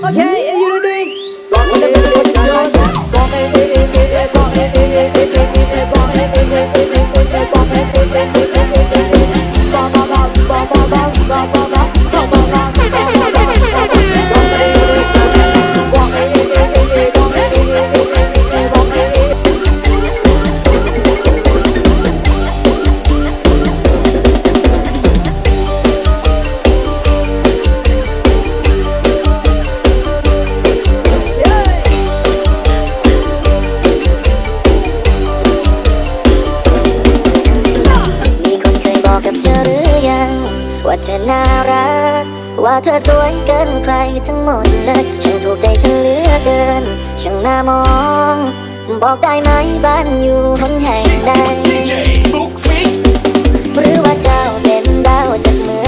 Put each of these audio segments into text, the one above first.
Okay, you don't do. ว่าเธอน่ารัก ว่าเธอสวยเกินใครทั้งหมดเลยฉันถูกใจฉันเหลือเกินช่างน่ามอง บอกได้ไหมบ้านอยู่หนแห่งใดหรือว่าเจ้าเป็นดาวจากเมือง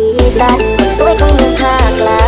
อีสัตว์สวยของเมืองภาคกลา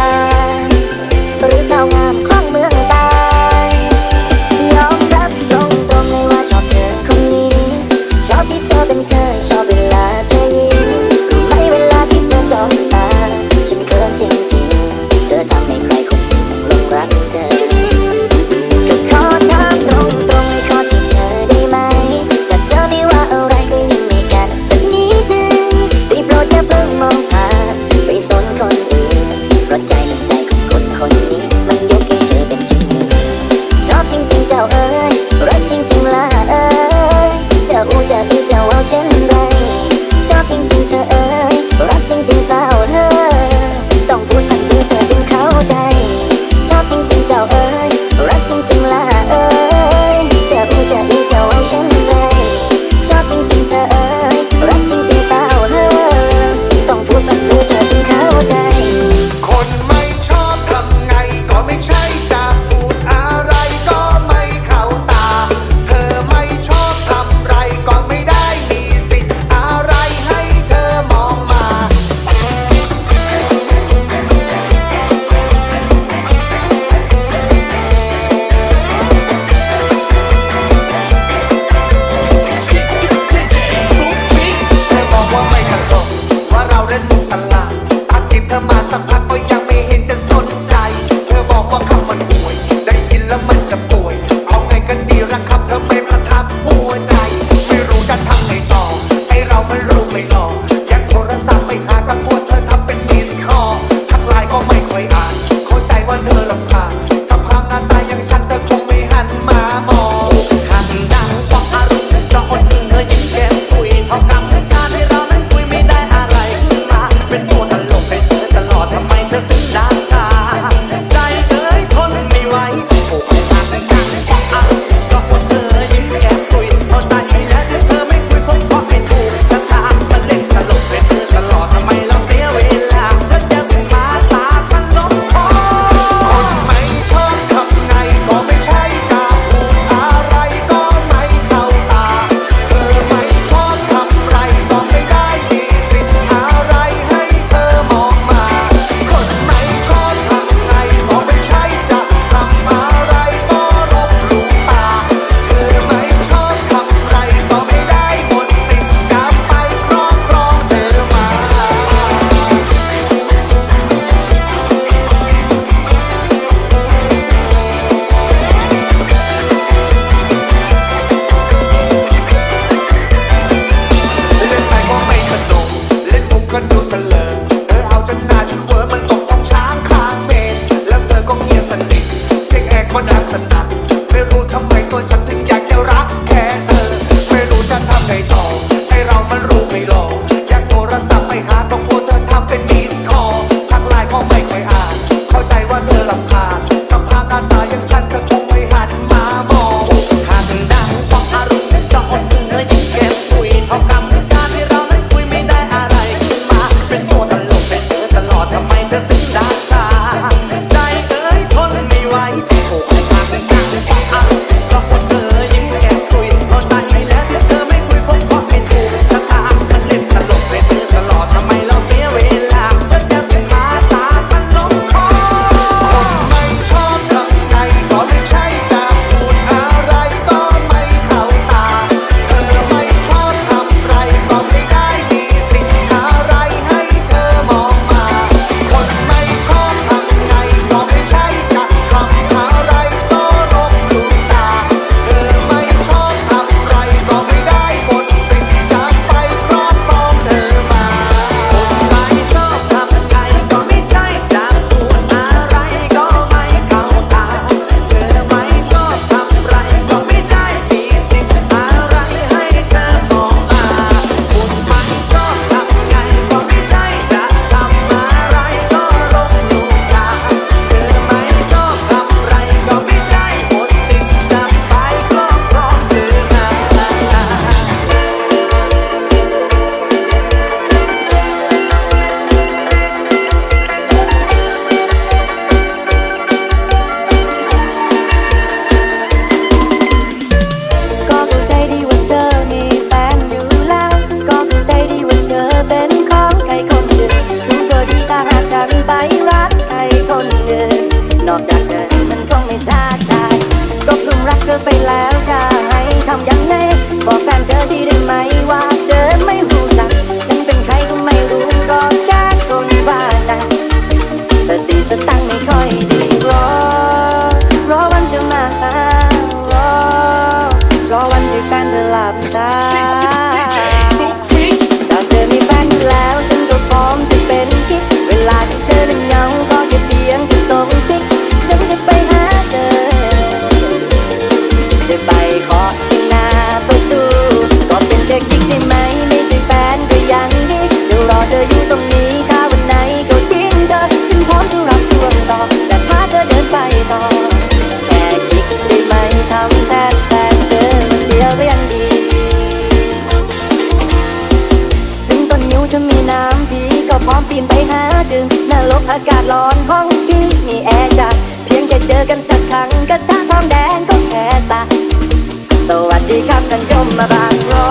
อกจากเธอมันคงไม่ท้าทายก็เพิ่รักเธอไปแล้วจะให้ทำยังไงบอกแฟนเธอที่ได้ไหมว่าเธอไม่ อากาศร้อนห้องพี่มีแอร์จัดเพียงแค่เจอกันสักครั้งก็จะทองแดงก็แค่สะสวัสดีครับท่านยมมาบางรอ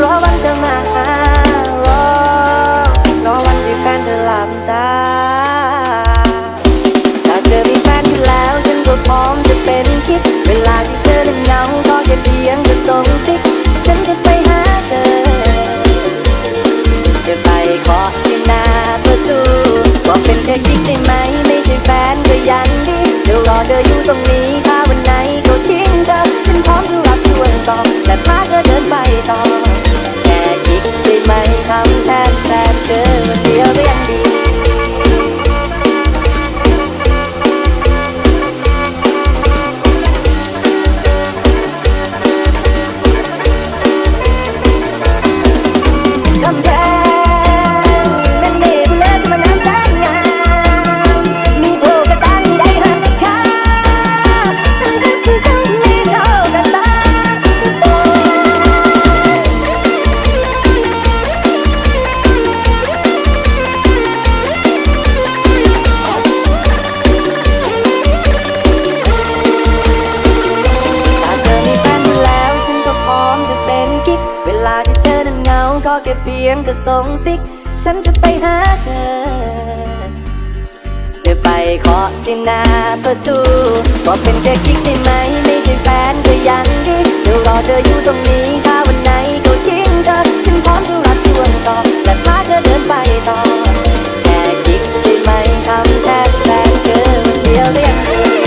รอวันจะมา เธออยู่ตรงนี้ นก็สงสิก ฉันจะไปหาเธอ จะไปขอที่หน้าประตูบอกเป็นแค่กิ๊กได้ไหม ไม่ใช่แฟนก็ยังดีจะรอเธออยู่ตรงนี้ ถ้าวันไหนก็ทิ้งเธอ ฉันพร้อมจะรับชวนต่อและพาเธอเดินไปต่อ แค่กิ๊กได้ไหมทำแทนแฟนเธอคนเดียวเรียก